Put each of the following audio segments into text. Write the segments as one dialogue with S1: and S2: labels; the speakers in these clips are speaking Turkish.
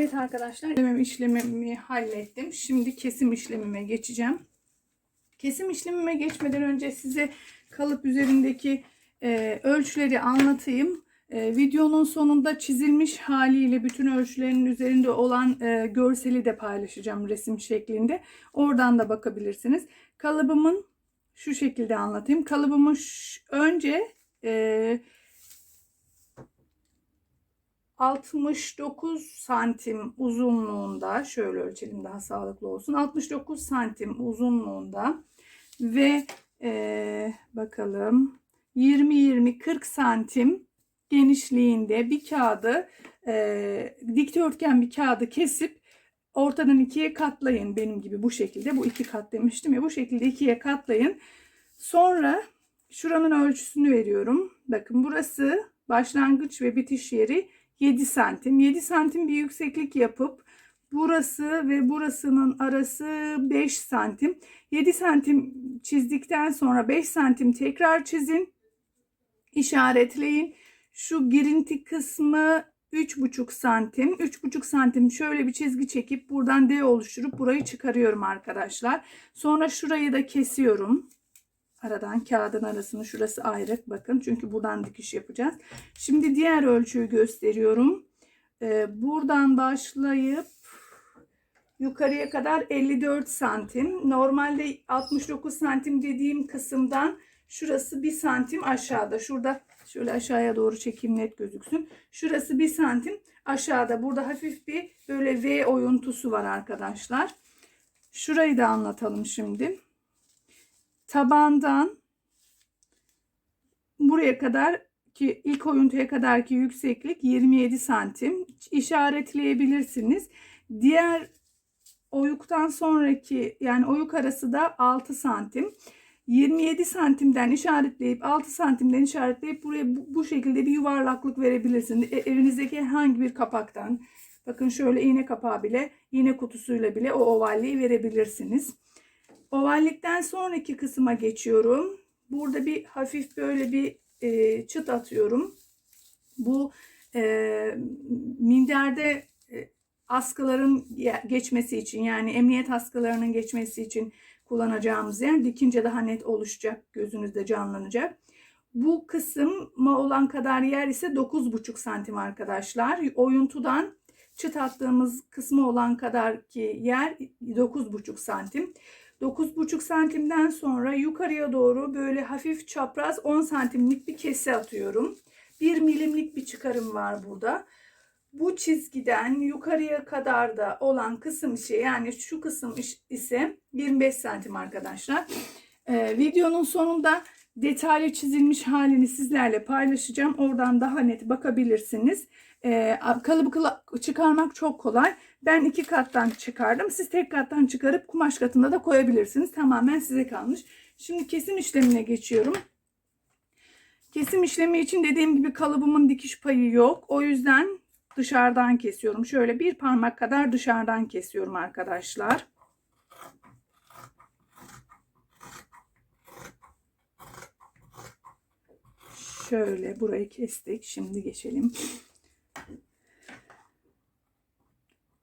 S1: Evet arkadaşlar benim işlemimi hallettim. Şimdi kesim işlemime geçeceğim. Kesim işlemime geçmeden önce size kalıp üzerindeki e, ölçüleri anlatayım. E, videonun sonunda çizilmiş haliyle bütün ölçülerin üzerinde olan e, görseli de paylaşacağım resim şeklinde. Oradan da bakabilirsiniz. Kalıbımın şu şekilde anlatayım. Kalıbımı ş- önce e, 69 santim uzunluğunda şöyle ölçelim daha sağlıklı olsun 69 santim uzunluğunda ve eee, bakalım 20-20-40 santim genişliğinde bir kağıdı eee dikdörtgen bir kağıdı kesip ortadan ikiye katlayın. Benim gibi bu şekilde bu iki kat demiştim ya bu şekilde ikiye katlayın. Sonra şuranın ölçüsünü veriyorum. Bakın burası başlangıç ve bitiş yeri 7 santim. 7 santim bir yükseklik yapıp burası ve burasının arası 5 santim. 7 santim çizdikten sonra 5 santim tekrar çizin. İşaretleyin. Şu girinti kısmı 3,5 santim. 3,5 santim şöyle bir çizgi çekip buradan D oluşturup burayı çıkarıyorum arkadaşlar. Sonra şurayı da kesiyorum. Aradan kağıdın arasını şurası ayrı bakın çünkü buradan dikiş yapacağız. Şimdi diğer ölçüyü gösteriyorum. Ee, buradan başlayıp yukarıya kadar 54 santim. Normalde 69 santim dediğim kısımdan şurası 1 santim aşağıda. Şurada şöyle aşağıya doğru çekeyim net gözüksün. Şurası 1 santim aşağıda. Burada hafif bir böyle V oyuntusu var arkadaşlar. Şurayı da anlatalım şimdi tabandan buraya kadar ki ilk oyuntuya kadarki yükseklik 27 santim işaretleyebilirsiniz. Diğer oyuktan sonraki yani oyuk arası da 6 santim. 27 santimden işaretleyip 6 santimden işaretleyip buraya bu, şekilde bir yuvarlaklık verebilirsiniz. E, evinizdeki herhangi bir kapaktan bakın şöyle iğne kapağı bile iğne kutusuyla bile o ovalliği verebilirsiniz. Ovallikten sonraki kısma geçiyorum. Burada bir hafif böyle bir e, çıt atıyorum. Bu e, minderde e, askıların geçmesi için yani emniyet askılarının geçmesi için kullanacağımız yer dikince daha net oluşacak gözünüzde canlanacak. Bu kısma olan kadar yer ise 9,5 santim arkadaşlar. Oyuntudan çıt attığımız kısmı olan kadar ki yer 9,5 santim. 9,5 santimden sonra yukarıya doğru böyle hafif çapraz 10 santimlik bir kese atıyorum. 1 milimlik bir çıkarım var burada. Bu çizgiden yukarıya kadar da olan kısım şey yani şu kısım ise 25 santim arkadaşlar. Ee, videonun sonunda detaylı çizilmiş halini sizlerle paylaşacağım. Oradan daha net bakabilirsiniz. Ee, kalıbı çıkarmak çok kolay. Ben iki kattan çıkardım. Siz tek kattan çıkarıp kumaş katında da koyabilirsiniz. Tamamen size kalmış. Şimdi kesim işlemine geçiyorum. Kesim işlemi için dediğim gibi kalıbımın dikiş payı yok. O yüzden dışarıdan kesiyorum. Şöyle bir parmak kadar dışarıdan kesiyorum arkadaşlar. Şöyle burayı kestik. Şimdi geçelim.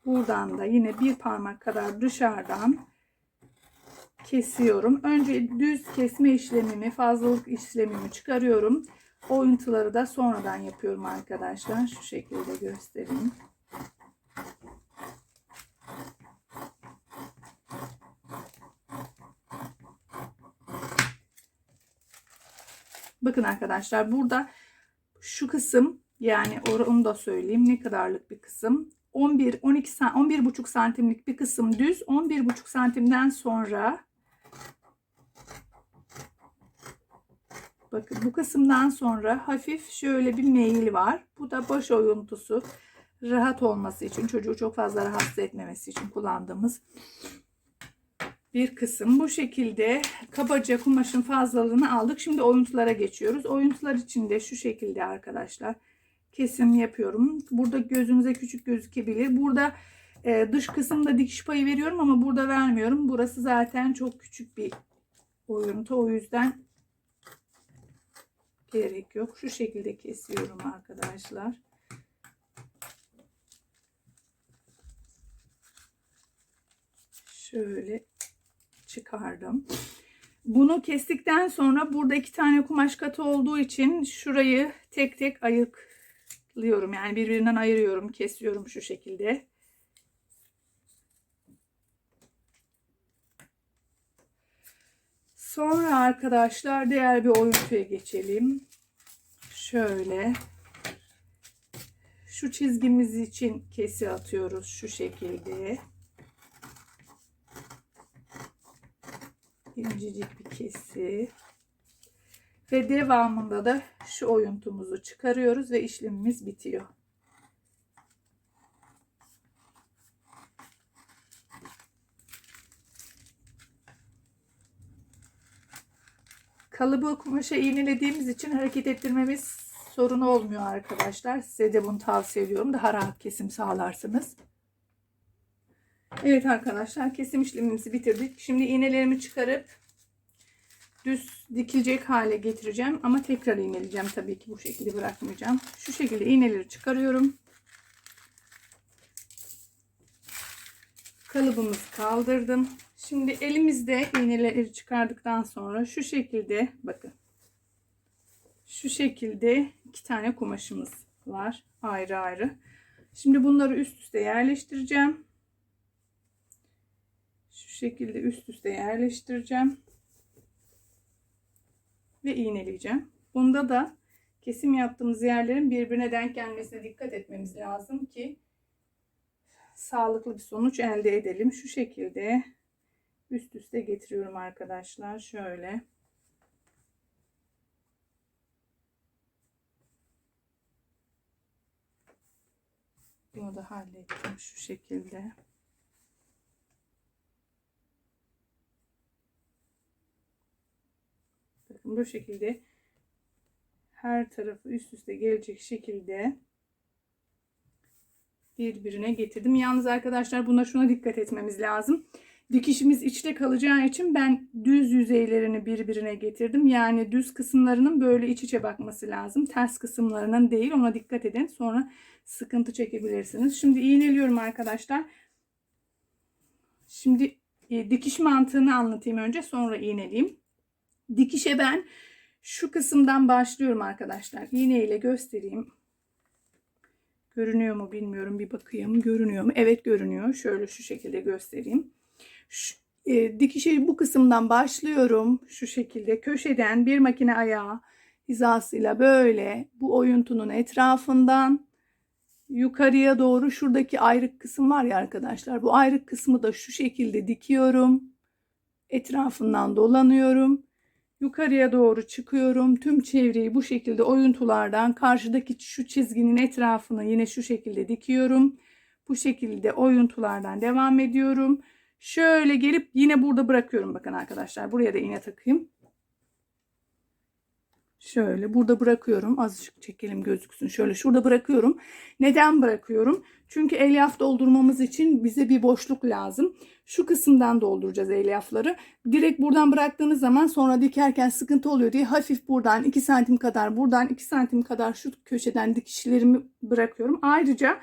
S1: Buradan da yine bir parmak kadar dışarıdan kesiyorum. Önce düz kesme işlemimi, fazlalık işlemimi çıkarıyorum. Oyuntuları da sonradan yapıyorum arkadaşlar. Şu şekilde göstereyim. Bakın arkadaşlar burada şu kısım yani onu da söyleyeyim ne kadarlık bir kısım 11 12 11 buçuk santimlik bir kısım düz 11 buçuk santimden sonra bakın bu kısımdan sonra hafif şöyle bir meyil var. Bu da baş oyuntusu rahat olması için çocuğu çok fazla rahatsız etmemesi için kullandığımız bir kısım. Bu şekilde kabaca kumaşın fazlalığını aldık. Şimdi oyuntulara geçiyoruz. Oyuntular için de şu şekilde arkadaşlar kesim yapıyorum. Burada gözünüze küçük gözükebilir. Burada e, dış kısımda dikiş payı veriyorum ama burada vermiyorum. Burası zaten çok küçük bir oyuntu. O yüzden gerek yok. Şu şekilde kesiyorum arkadaşlar. Şöyle çıkardım. Bunu kestikten sonra burada iki tane kumaş katı olduğu için şurayı tek tek ayıklıyorum. Yani birbirinden ayırıyorum, kesiyorum şu şekilde. Sonra arkadaşlar diğer bir oyuntuya geçelim. Şöyle. Şu çizgimiz için kesi atıyoruz şu şekilde. incecik bir kesi. Ve devamında da şu oyuntumuzu çıkarıyoruz ve işlemimiz bitiyor. Kalıbı kumaşa iğnelediğimiz için hareket ettirmemiz sorun olmuyor arkadaşlar. Size de bunu tavsiye ediyorum. Daha rahat kesim sağlarsınız. Evet arkadaşlar kesim işlemimizi bitirdik. Şimdi iğnelerimi çıkarıp düz dikilecek hale getireceğim. Ama tekrar iğneleyeceğim tabii ki bu şekilde bırakmayacağım. Şu şekilde iğneleri çıkarıyorum. Kalıbımızı kaldırdım. Şimdi elimizde iğneleri çıkardıktan sonra şu şekilde bakın. Şu şekilde iki tane kumaşımız var ayrı ayrı. Şimdi bunları üst üste yerleştireceğim. Şu şekilde üst üste yerleştireceğim. Ve iğneleyeceğim. Bunda da kesim yaptığımız yerlerin birbirine denk gelmesine dikkat etmemiz lazım ki sağlıklı bir sonuç elde edelim. Şu şekilde üst üste getiriyorum arkadaşlar. Şöyle. Bunu da hallettim şu şekilde. Bu şekilde her tarafı üst üste gelecek şekilde birbirine getirdim. Yalnız arkadaşlar buna şuna dikkat etmemiz lazım. Dikişimiz içte kalacağı için ben düz yüzeylerini birbirine getirdim. Yani düz kısımlarının böyle iç içe bakması lazım. Ters kısımlarının değil ona dikkat edin. Sonra sıkıntı çekebilirsiniz. Şimdi iğneliyorum arkadaşlar. Şimdi e, dikiş mantığını anlatayım önce sonra iğneleyeyim. Dikişe ben şu kısımdan başlıyorum arkadaşlar. İğne ile göstereyim. Görünüyor mu bilmiyorum. Bir bakayım. Görünüyor mu? Evet görünüyor. Şöyle şu şekilde göstereyim. Şu, e, dikişe bu kısımdan başlıyorum. Şu şekilde köşeden bir makine ayağı hizasıyla böyle bu oyuntunun etrafından yukarıya doğru şuradaki ayrık kısım var ya arkadaşlar. Bu ayrık kısmı da şu şekilde dikiyorum. Etrafından dolanıyorum. Yukarıya doğru çıkıyorum. Tüm çevreyi bu şekilde oyuntulardan karşıdaki şu çizginin etrafını yine şu şekilde dikiyorum. Bu şekilde oyuntulardan devam ediyorum. Şöyle gelip yine burada bırakıyorum bakın arkadaşlar. Buraya da iğne takayım. Şöyle burada bırakıyorum. Azıcık çekelim gözüksün. Şöyle şurada bırakıyorum. Neden bırakıyorum? Çünkü elyaf doldurmamız için bize bir boşluk lazım. Şu kısımdan dolduracağız elyafları. Direkt buradan bıraktığınız zaman sonra dikerken sıkıntı oluyor diye hafif buradan 2 santim kadar buradan 2 santim kadar şu köşeden dikişlerimi bırakıyorum. Ayrıca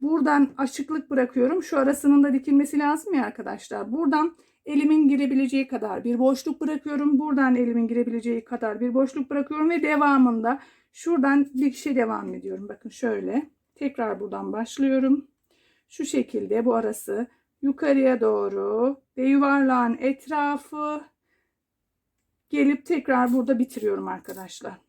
S1: buradan açıklık bırakıyorum. Şu arasının da dikilmesi lazım ya arkadaşlar. Buradan elimin girebileceği kadar bir boşluk bırakıyorum. Buradan elimin girebileceği kadar bir boşluk bırakıyorum ve devamında şuradan dikişe devam ediyorum. Bakın şöyle tekrar buradan başlıyorum. Şu şekilde bu arası yukarıya doğru ve yuvarlağın etrafı gelip tekrar burada bitiriyorum arkadaşlar.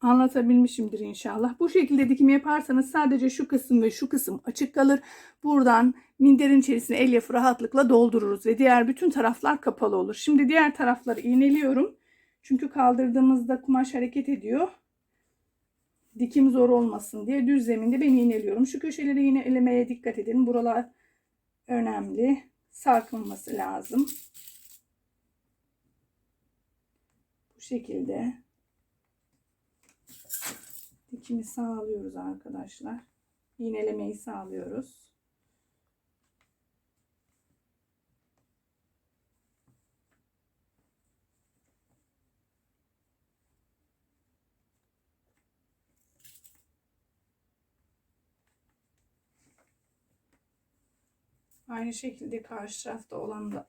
S1: Anlatabilmişimdir inşallah. Bu şekilde dikim yaparsanız sadece şu kısım ve şu kısım açık kalır. Buradan minderin içerisine elyafı rahatlıkla doldururuz ve diğer bütün taraflar kapalı olur. Şimdi diğer tarafları iğneliyorum. Çünkü kaldırdığımızda kumaş hareket ediyor. Dikim zor olmasın diye düz zeminde ben iğneliyorum. Şu köşeleri iğnelemeye dikkat edin. Buralar önemli. Sarkılması lazım. Bu şekilde dikimi sağlıyoruz arkadaşlar. İğnelemeyi sağlıyoruz. Aynı şekilde karşı tarafta olan da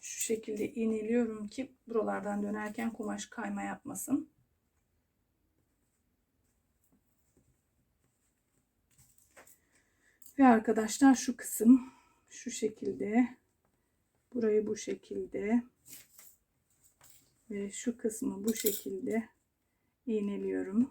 S1: şu şekilde iğneliyorum ki buralardan dönerken kumaş kayma yapmasın. Ve arkadaşlar şu kısım şu şekilde burayı bu şekilde ve şu kısmı bu şekilde iğneliyorum.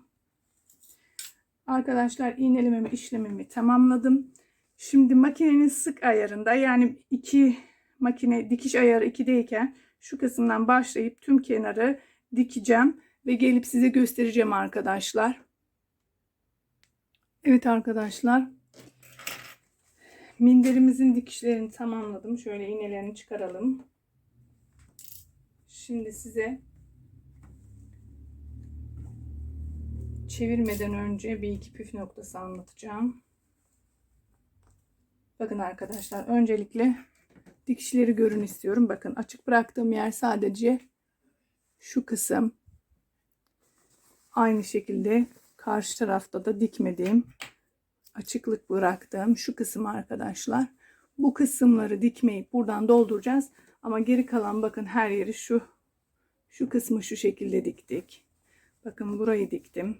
S1: Arkadaşlar iğnelememi işlemimi tamamladım. Şimdi makinenin sık ayarında yani iki makine dikiş ayarı 2'deyken şu kısımdan başlayıp tüm kenarı dikeceğim ve gelip size göstereceğim arkadaşlar. Evet arkadaşlar. Minderimizin dikişlerini tamamladım. Şöyle iğnelerini çıkaralım. Şimdi size çevirmeden önce bir iki püf noktası anlatacağım. Bakın arkadaşlar öncelikle dikişleri görün istiyorum. Bakın açık bıraktığım yer sadece şu kısım. Aynı şekilde karşı tarafta da dikmediğim açıklık bıraktığım şu kısım arkadaşlar. Bu kısımları dikmeyip buradan dolduracağız. Ama geri kalan bakın her yeri şu şu kısmı şu şekilde diktik. Bakın burayı diktim.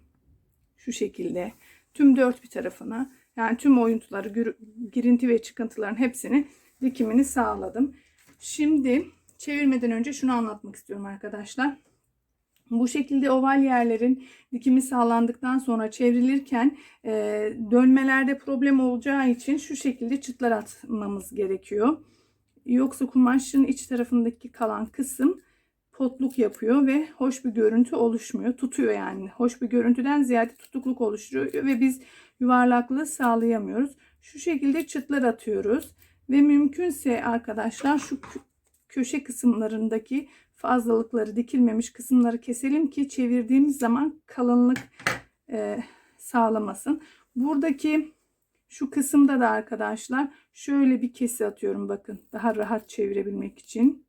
S1: Şu şekilde tüm dört bir tarafına yani tüm oyuntuları girinti ve çıkıntıların hepsini dikimini sağladım. Şimdi çevirmeden önce şunu anlatmak istiyorum arkadaşlar. Bu şekilde oval yerlerin dikimi sağlandıktan sonra çevrilirken e, dönmelerde problem olacağı için şu şekilde çıtlar atmamız gerekiyor. Yoksa kumaşın iç tarafındaki kalan kısım potluk yapıyor ve hoş bir görüntü oluşmuyor. Tutuyor yani. Hoş bir görüntüden ziyade tutukluk oluşturuyor ve biz yuvarlaklığı sağlayamıyoruz. Şu şekilde çıtlar atıyoruz ve mümkünse arkadaşlar şu köşe kısımlarındaki fazlalıkları dikilmemiş kısımları keselim ki çevirdiğimiz zaman kalınlık e, sağlamasın. Buradaki şu kısımda da arkadaşlar şöyle bir kesi atıyorum bakın daha rahat çevirebilmek için.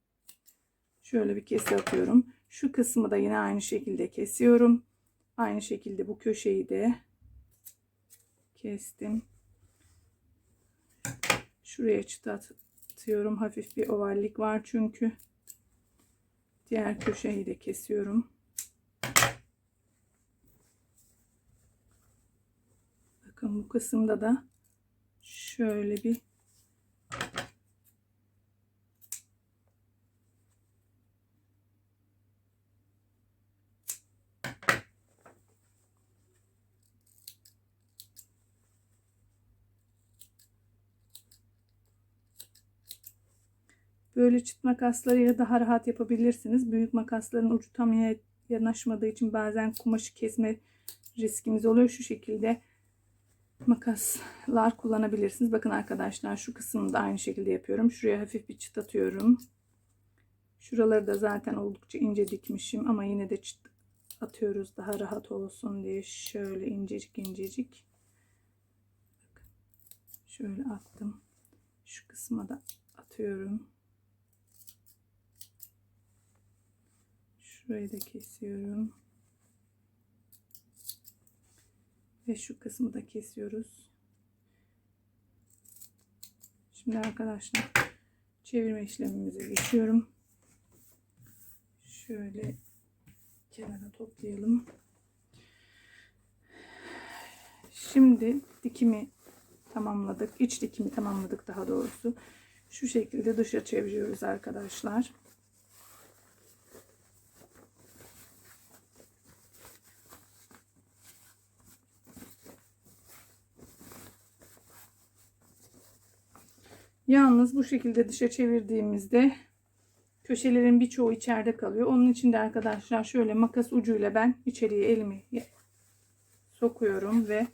S1: Şöyle bir kesi atıyorum. Şu kısmı da yine aynı şekilde kesiyorum. Aynı şekilde bu köşeyi de kestim. Şuraya çıta atıyorum. Hafif bir ovallik var çünkü. Diğer köşeyi de kesiyorum. Bakın bu kısımda da şöyle bir Böyle çıt makaslarıyla daha rahat yapabilirsiniz. Büyük makasların ucu tam yanaşmadığı için bazen kumaşı kesme riskimiz oluyor. Şu şekilde makaslar kullanabilirsiniz. Bakın arkadaşlar şu kısmını da aynı şekilde yapıyorum. Şuraya hafif bir çıt atıyorum. Şuraları da zaten oldukça ince dikmişim ama yine de çıt atıyoruz daha rahat olsun diye şöyle incecik incecik. Şöyle attım. Şu kısma da atıyorum. Şurayı da kesiyorum. Ve şu kısmı da kesiyoruz. Şimdi arkadaşlar çevirme işlemimize geçiyorum. Şöyle kenara toplayalım. Şimdi dikimi tamamladık. İç dikimi tamamladık daha doğrusu. Şu şekilde dışa çeviriyoruz arkadaşlar. Yalnız bu şekilde dışa çevirdiğimizde köşelerin birçoğu içeride kalıyor. Onun için de arkadaşlar şöyle makas ucuyla ben içeriye elimi sokuyorum ve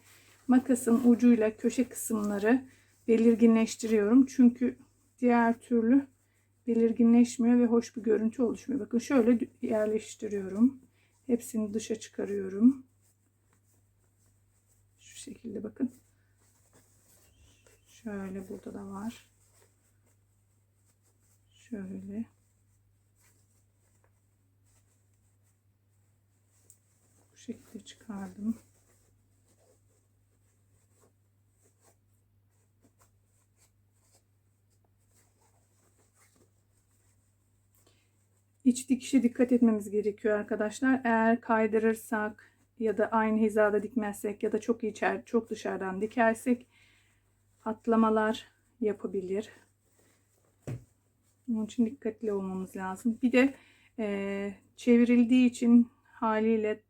S1: makasın ucuyla köşe kısımları belirginleştiriyorum. Çünkü diğer türlü belirginleşmiyor ve hoş bir görüntü oluşmuyor. Bakın şöyle yerleştiriyorum. Hepsini dışa çıkarıyorum. Şu şekilde bakın. Şöyle burada da var. Şöyle. Bu şekilde çıkardım. İç dikişe dikkat etmemiz gerekiyor arkadaşlar. Eğer kaydırırsak ya da aynı hizada dikmezsek ya da çok içer, çok dışarıdan dikersek atlamalar yapabilir. Onun için dikkatli olmamız lazım. Bir de e, çevrildiği için haliyle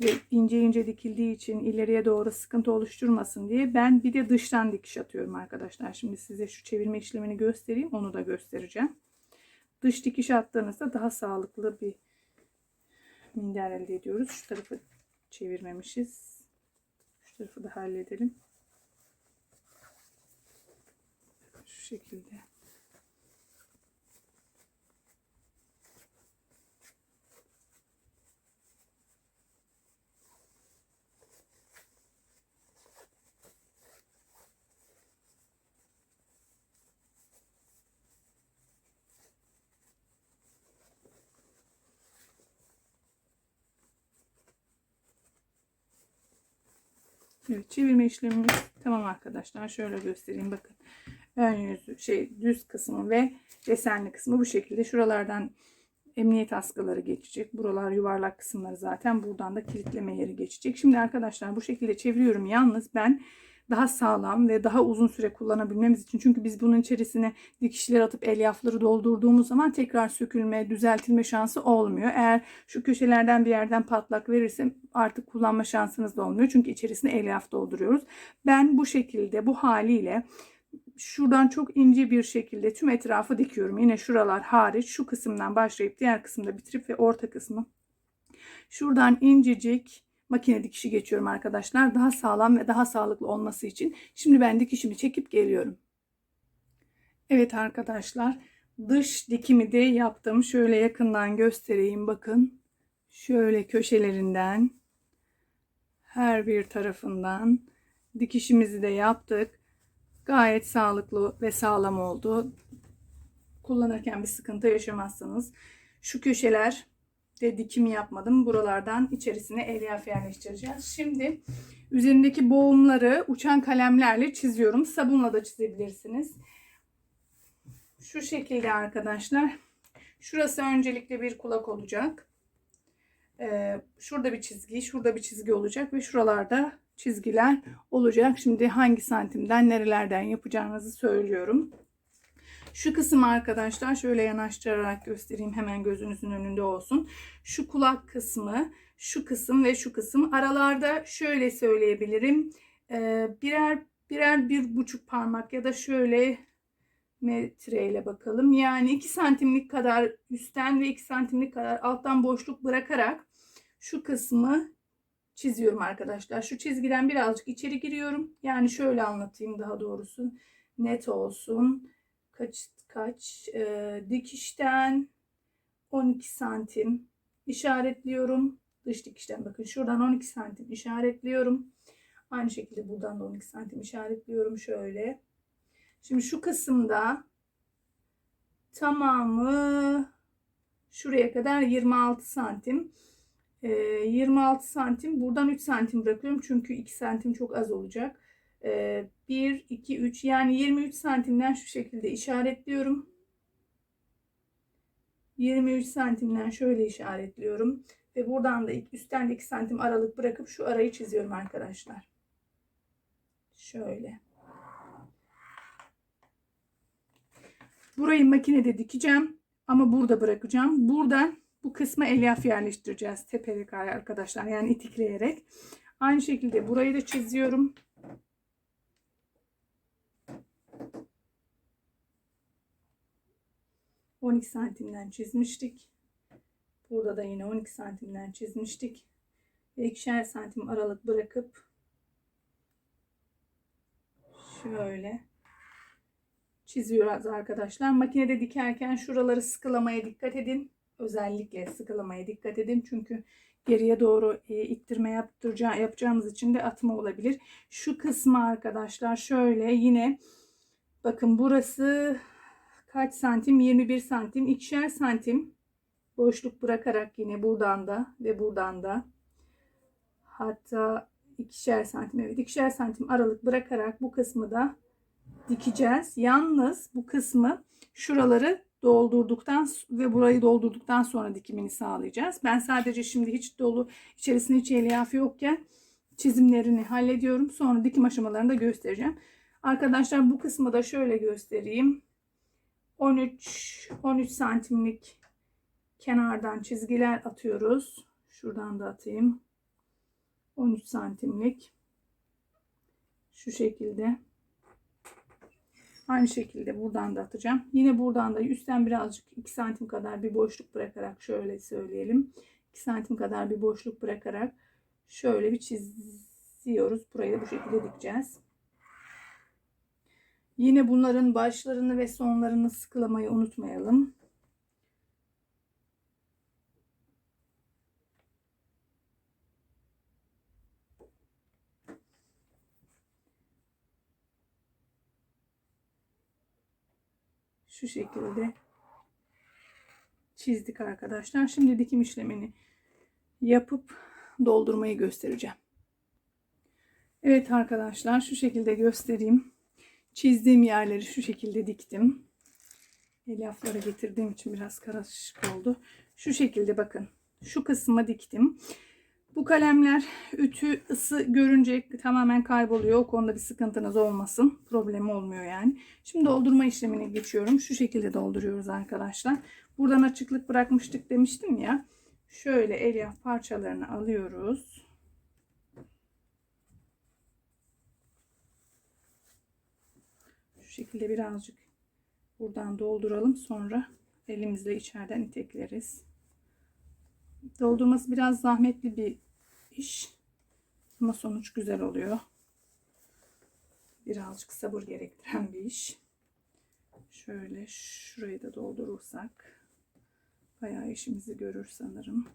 S1: ve ince ince dikildiği için ileriye doğru sıkıntı oluşturmasın diye ben bir de dıştan dikiş atıyorum arkadaşlar. Şimdi size şu çevirme işlemini göstereyim. Onu da göstereceğim. Dış dikiş attığınızda daha sağlıklı bir minder elde ediyoruz. Şu tarafı çevirmemişiz. Şu tarafı da halledelim. Şu şekilde. Evet çevirme işlemimiz tamam arkadaşlar. Şöyle göstereyim bakın. Ön yüzü şey düz kısmı ve desenli kısmı bu şekilde. Şuralardan emniyet askıları geçecek. Buralar yuvarlak kısımları zaten. Buradan da kilitleme yeri geçecek. Şimdi arkadaşlar bu şekilde çeviriyorum. Yalnız ben daha sağlam ve daha uzun süre kullanabilmemiz için. Çünkü biz bunun içerisine dikişler atıp elyafları doldurduğumuz zaman tekrar sökülme, düzeltilme şansı olmuyor. Eğer şu köşelerden bir yerden patlak verirsem artık kullanma şansınız da olmuyor. Çünkü içerisine elyaf dolduruyoruz. Ben bu şekilde bu haliyle şuradan çok ince bir şekilde tüm etrafı dikiyorum. Yine şuralar hariç şu kısımdan başlayıp diğer kısımda bitirip ve orta kısmı şuradan incecik makine dikişi geçiyorum arkadaşlar. Daha sağlam ve daha sağlıklı olması için. Şimdi ben dikişimi çekip geliyorum. Evet arkadaşlar dış dikimi de yaptım. Şöyle yakından göstereyim bakın. Şöyle köşelerinden her bir tarafından dikişimizi de yaptık. Gayet sağlıklı ve sağlam oldu. Kullanırken bir sıkıntı yaşamazsınız. Şu köşeler de dikim yapmadım. Buralardan içerisine elyaf yerleştireceğiz. Şimdi üzerindeki boğumları uçan kalemlerle çiziyorum. Sabunla da çizebilirsiniz. Şu şekilde arkadaşlar. Şurası öncelikle bir kulak olacak. Ee, şurada bir çizgi, şurada bir çizgi olacak ve şuralarda çizgiler olacak. Şimdi hangi santimden nerelerden yapacağınızı söylüyorum. Şu kısım arkadaşlar şöyle yanaştırarak göstereyim hemen gözünüzün önünde olsun. Şu kulak kısmı, şu kısım ve şu kısım aralarda şöyle söyleyebilirim. Ee, birer birer bir buçuk parmak ya da şöyle metreyle bakalım. Yani 2 santimlik kadar üstten ve 2 santimlik kadar alttan boşluk bırakarak şu kısmı çiziyorum arkadaşlar. Şu çizgiden birazcık içeri giriyorum. Yani şöyle anlatayım daha doğrusu. Net olsun. Kaç kaç e, dikişten 12 santim işaretliyorum. Dış dikişten bakın şuradan 12 santim işaretliyorum. Aynı şekilde buradan da 12 santim işaretliyorum şöyle. Şimdi şu kısımda tamamı şuraya kadar 26 santim. 26 santim. Buradan 3 santim bırakıyorum. Çünkü 2 santim çok az olacak. 1, 2, 3 yani 23 santimden şu şekilde işaretliyorum. 23 santimden şöyle işaretliyorum. Ve buradan da üstten de 2 santim aralık bırakıp şu arayı çiziyorum arkadaşlar. Şöyle. Burayı makinede dikeceğim. Ama burada bırakacağım. Burada bu kısma elyaf yerleştireceğiz. Tepelik arkadaşlar. Yani itikleyerek. Aynı şekilde burayı da çiziyorum. ...12 santimden çizmiştik. Burada da yine 12 santimden çizmiştik. Ve ikişer santim aralık bırakıp... ...şöyle çiziyoruz arkadaşlar. Makinede dikerken şuraları sıkılamaya dikkat edin. Özellikle sıkılamaya dikkat edin. Çünkü geriye doğru e, ittirme yaptıracağı, yapacağımız için de atma olabilir. Şu kısmı arkadaşlar şöyle yine bakın burası kaç santim? 21 santim. ikişer santim boşluk bırakarak yine buradan da ve buradan da hatta ikişer santim evet ikişer santim aralık bırakarak bu kısmı da dikeceğiz. Yalnız bu kısmı şuraları doldurduktan ve burayı doldurduktan sonra dikimini sağlayacağız. Ben sadece şimdi hiç dolu içerisinde hiç elyaf yokken çizimlerini hallediyorum. Sonra dikim aşamalarını da göstereceğim. Arkadaşlar bu kısmı da şöyle göstereyim. 13 13 santimlik kenardan çizgiler atıyoruz. Şuradan da atayım. 13 santimlik şu şekilde. Aynı şekilde buradan da atacağım. Yine buradan da üstten birazcık 2 santim kadar bir boşluk bırakarak şöyle söyleyelim. 2 santim kadar bir boşluk bırakarak şöyle bir çiziyoruz. Burayı da bu şekilde dikeceğiz. Yine bunların başlarını ve sonlarını sıkılamayı unutmayalım. Şu şekilde çizdik arkadaşlar. Şimdi dikim işlemini yapıp doldurmayı göstereceğim. Evet arkadaşlar şu şekilde göstereyim. Çizdiğim yerleri şu şekilde diktim. Elyaflara getirdiğim için biraz karışık oldu. Şu şekilde bakın. Şu kısma diktim. Bu kalemler ütü ısı görünce tamamen kayboluyor. O konuda bir sıkıntınız olmasın. Problemi olmuyor yani. Şimdi doldurma işlemine geçiyorum. Şu şekilde dolduruyoruz arkadaşlar. Buradan açıklık bırakmıştık demiştim ya. Şöyle elyaf parçalarını alıyoruz. Şekilde birazcık buradan dolduralım. Sonra elimizle içeriden itekleriz. Doldurması biraz zahmetli bir iş. Ama sonuç güzel oluyor. Birazcık sabır gerektiren bir iş. Şöyle şurayı da doldurursak bayağı işimizi görür sanırım.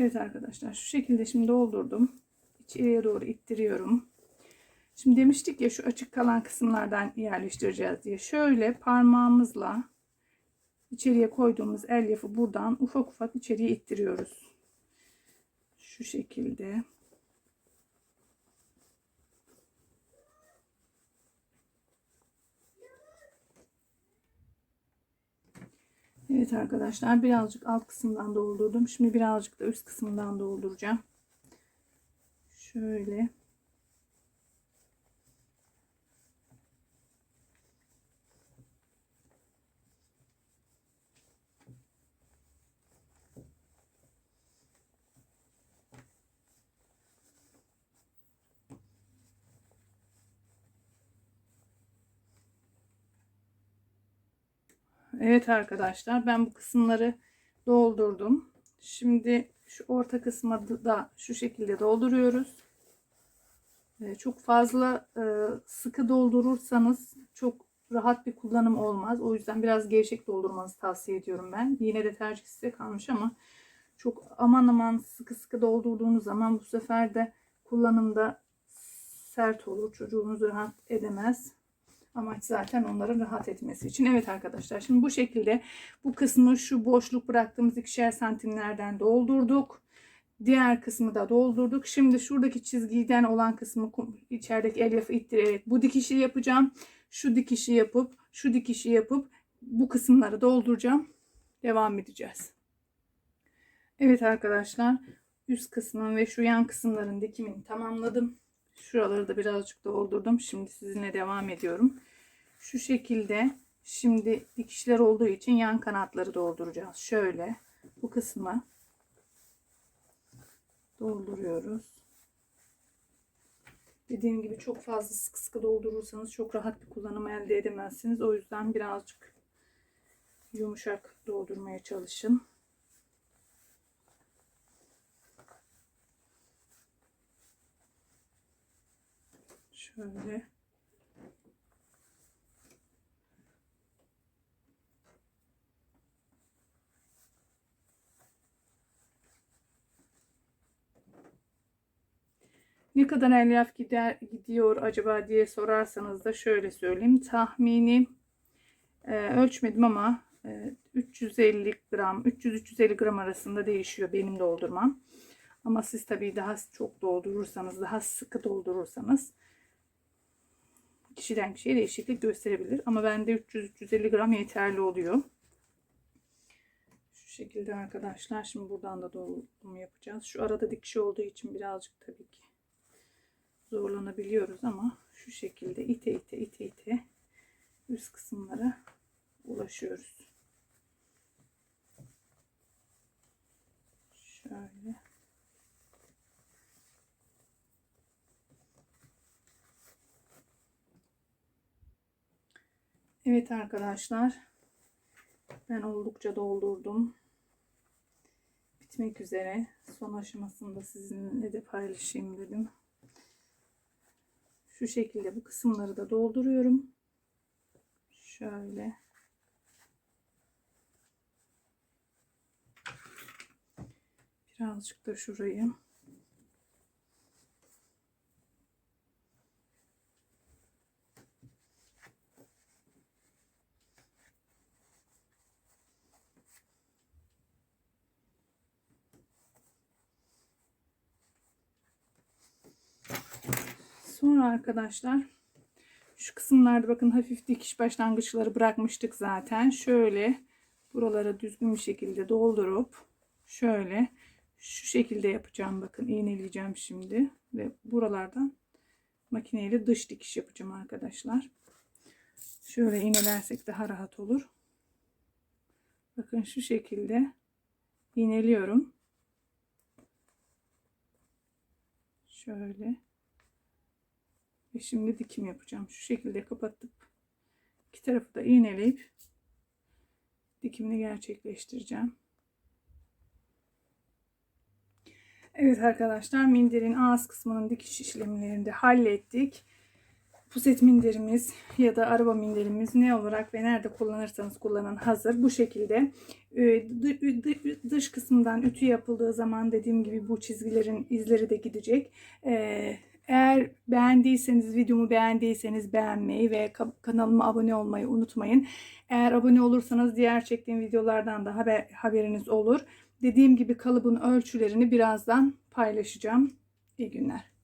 S1: Evet arkadaşlar şu şekilde şimdi doldurdum. İçeriye doğru ittiriyorum. Şimdi demiştik ya şu açık kalan kısımlardan yerleştireceğiz diye. Şöyle parmağımızla içeriye koyduğumuz elyafı buradan ufak ufak içeriye ittiriyoruz. Şu şekilde. Evet arkadaşlar birazcık alt kısımdan doldurdum. Şimdi birazcık da üst kısımdan dolduracağım. Şöyle. Evet arkadaşlar ben bu kısımları doldurdum. Şimdi şu orta kısmı da şu şekilde dolduruyoruz. Ee, çok fazla e, sıkı doldurursanız çok rahat bir kullanım olmaz. O yüzden biraz gevşek doldurmanızı tavsiye ediyorum ben. Yine de tercih size kalmış ama çok aman aman sıkı sıkı doldurduğunuz zaman bu sefer de kullanımda sert olur. Çocuğunuz rahat edemez. Amaç zaten onların rahat etmesi için. Evet arkadaşlar şimdi bu şekilde bu kısmı şu boşluk bıraktığımız ikişer santimlerden doldurduk. Diğer kısmı da doldurduk. Şimdi şuradaki çizgiden olan kısmı içerideki elyafı ittirerek bu dikişi yapacağım. Şu dikişi yapıp şu dikişi yapıp bu kısımları dolduracağım. Devam edeceğiz. Evet arkadaşlar üst kısmın ve şu yan kısımların dikimini tamamladım. Şuraları da birazcık doldurdum. Şimdi sizinle devam ediyorum. Şu şekilde şimdi dikişler olduğu için yan kanatları dolduracağız. Şöyle bu kısmı dolduruyoruz. Dediğim gibi çok fazla sıkı sıkı doldurursanız çok rahat bir kullanım elde edemezsiniz. O yüzden birazcık yumuşak doldurmaya çalışın. Şöyle. Ne kadar elyaf gider gidiyor acaba diye sorarsanız da şöyle söyleyeyim. Tahmini e, ölçmedim ama e, 350 gram 300-350 gram arasında değişiyor benim doldurmam. Ama siz tabii daha çok doldurursanız, daha sıkı doldurursanız kişiden kişiye değişiklik gösterebilir. Ama bende 300-350 gram yeterli oluyor. Şu şekilde arkadaşlar. Şimdi buradan da doldurumu yapacağız. Şu arada dikiş olduğu için birazcık tabii ki zorlanabiliyoruz ama şu şekilde ite ite ite ite üst kısımlara ulaşıyoruz. Şöyle. Evet arkadaşlar. Ben oldukça doldurdum. Bitmek üzere. Son aşamasında sizinle de paylaşayım dedim. Şu şekilde bu kısımları da dolduruyorum. Şöyle. Birazcık da şurayı. Sonra arkadaşlar şu kısımlarda bakın hafif dikiş başlangıçları bırakmıştık zaten. Şöyle buralara düzgün bir şekilde doldurup şöyle şu şekilde yapacağım. Bakın iğneleyeceğim şimdi ve buralardan makineyle dış dikiş yapacağım arkadaşlar. Şöyle iğnelersek daha rahat olur. Bakın şu şekilde iğneliyorum. Şöyle. Ve şimdi dikim yapacağım. Şu şekilde kapatıp iki tarafı da iğneleyip dikimini gerçekleştireceğim. Evet arkadaşlar minderin ağız kısmının dikiş işlemlerini de hallettik. Puset minderimiz ya da araba minderimiz ne olarak ve nerede kullanırsanız kullanın hazır. Bu şekilde Ee, dış kısımdan ütü yapıldığı zaman dediğim gibi bu çizgilerin izleri de gidecek. Ee, eğer beğendiyseniz, videomu beğendiyseniz beğenmeyi ve kanalıma abone olmayı unutmayın. Eğer abone olursanız diğer çektiğim videolardan da haber, haberiniz olur. Dediğim gibi kalıbın ölçülerini birazdan paylaşacağım. İyi günler.